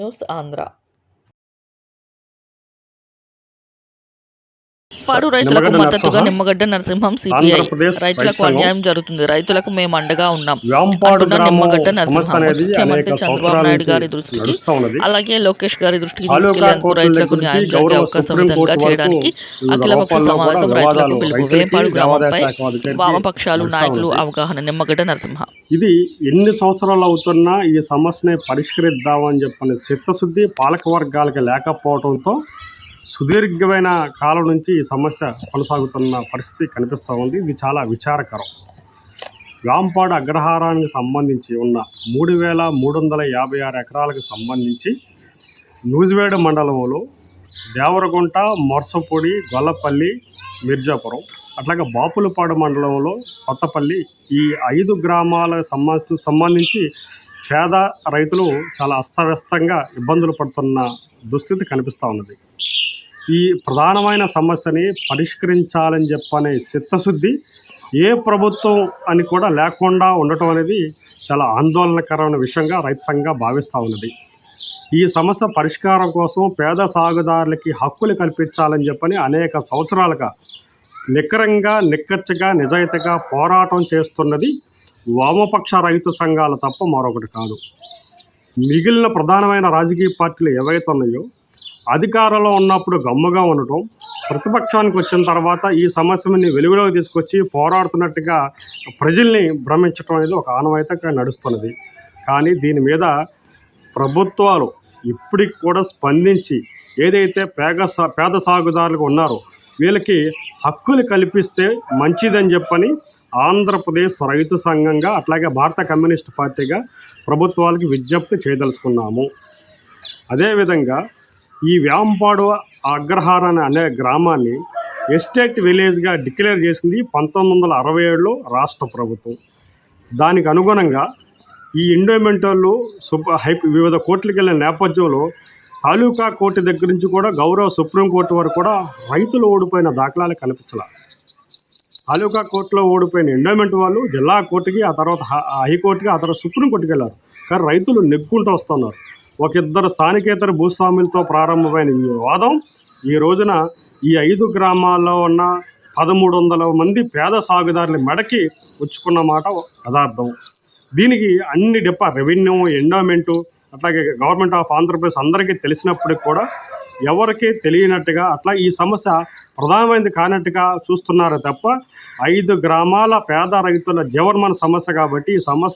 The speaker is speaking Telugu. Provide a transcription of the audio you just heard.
న్యూస్ ఆంధ్ర పాడు రైతులకు మద్దతుగా నిమ్మగడ్డ నరసింహం సిపిఐ రైతులకు అన్యాయం జరుగుతుంది. రైతులకు మేము అండగా ఉన్నాం. అంటున్న నిమ్మగడ్డ నరసింహం ముఖ్యమంత్రి చంద్రబాబు నాయుడు గారి దృష్టికి అలాగే లోకేష్ గారి దృష్టికి తీసుకెళ్ళేందుకు రైతులకు న్యాయం జరిగే అవకాశం విధంగా చేయడానికి రూపాల్లో కూడా సమావేశం రైతులకు పిలుపు వేంపాడు గ్రామంపై వామపక్షాలు నాయకులు. అవగాహన నిమ్మగడ్డ నరసింహ. ఇది ఎన్ని సంవత్సరాలు అవుతున్నా ఈ సమస్యని పరిష్కరిద్దామని చెప్పని చిత్తశుద్ధి పాలక వర్గాలకి లేకపోవడంతో సుదీర్ఘమైన కాలం నుంచి ఈ సమస్య కొనసాగుతున్న పరిస్థితి కనిపిస్తూ ఉంది. ఇది చాలా విచారకరం. వాంపాడు అగ్రహారానికి సంబంధించి ఉన్న మూడు వేల మూడు వందల యాభై ఆరు ఎకరాలకు సంబంధించి నూజివేడు మండలంలో దేవరగుంట మొర్సపొడి గొల్లపల్లి మిర్జాపురం అట్లాగే బాపులపాడు మండలంలో కొత్తపల్లి ఈ ఐదు గ్రామాలకు సంబంధించి సంబంధించి పేద రైతులు చాలా అస్తవ్యస్తంగా ఇబ్బందులు పడుతున్న దుస్థితి కనిపిస్తూ ఉన్నది. ఈ ప్రధానమైన సమస్యని పరిష్కరించాలని చెప్పనే చిత్తశుద్ధి ఏ ప్రభుత్వం అని కూడా లేకుండా ఉండటం అనేది చాలా ఆందోళనకరమైన విషయంగా రైతు సంఘంగా భావిస్తూ ఉన్నది. ఈ సమస్య పరిష్కారం కోసం పేద సాగుదారులకి హక్కులు కల్పించాలని చెప్పని అనేక సంవత్సరాలుగా నికరంగా నిక్కచ్చగా నిజాయితీగా పోరాటం చేస్తున్నది వామపక్ష రైతు సంఘాలు తప్ప మరొకటి కాదు. మిగిలిన ప్రధానమైన రాజకీయ పార్టీలు ఏవైతే ఉన్నాయో అధికారంలో ఉన్నప్పుడు గమ్ముగా ఉండటం ప్రతిపక్షానికి వచ్చిన తర్వాత ఈ సమస్యని వెలుగులోకి తీసుకొచ్చి పోరాడుతున్నట్టుగా ప్రజల్ని భ్రమించడం అనేది ఒక ఆనవాయితీగా నడుస్తున్నది. కానీ దీని మీద ప్రభుత్వాలు ఇప్పటికి కూడా స్పందించి ఏదైతే పేద సా పేద సాగుదారులకు ఉన్నారో వీళ్ళకి హక్కులు కల్పిస్తే మంచిదని చెప్పని ఆంధ్రప్రదేశ్ రైతు సంఘంగా అట్లాగే భారత కమ్యూనిస్ట్ పార్టీగా ప్రభుత్వాలకి విజ్ఞప్తి చేయదలుచుకున్నాము. అదేవిధంగా ఈ వ్యాంపాడు అగ్రహార అనే గ్రామాన్ని ఎస్టేట్ విలేజ్గా డిక్లేర్ చేసింది పంతొమ్మిది వందల అరవై ఏడులో రాష్ట్ర ప్రభుత్వం. దానికి అనుగుణంగా ఈ ఇండోమెంటోళ్ళు సుప హై వివిధ కోర్టులకు వెళ్ళిన నేపథ్యంలో తాలూకా కోర్టు దగ్గర నుంచి కూడా గౌరవ సుప్రీంకోర్టు వరకు కూడా రైతులు ఓడిపోయిన దాఖలాలు కనిపించాల. తాలూకా కోర్టులో ఓడిపోయిన ఎండోమెంట్ వాళ్ళు జిల్లా కోర్టుకి ఆ తర్వాత హైకోర్టుకి ఆ తర్వాత సుప్రీంకోర్టుకి వెళ్ళారు. కానీ రైతులు నెగ్గుంటూ వస్తున్నారు. ఒక ఇద్దరు స్థానికేతర భూస్వాములతో ప్రారంభమైన ఈ వాదం ఈ రోజున ఈ ఐదు గ్రామాల్లో ఉన్న పదమూడు వందల మంది పేద సాగుదారుల మెడకి వచ్చుకున్న మాట యథార్థం. దీనికి అన్ని డిపా రెవెన్యూ ఎండోమెంటు అట్లాగే గవర్నమెంట్ ఆఫ్ ఆంధ్రప్రదేశ్ అందరికీ తెలిసినప్పటికి కూడా ఎవరికీ తెలియనట్టుగా అట్లా ఈ సమస్య ప్రధానమైనది కానట్టుగా చూస్తున్నారు తప్ప ఐదు గ్రామాల పేద రైతుల జీవన్మన సమస్య కాబట్టి ఈ సమస్య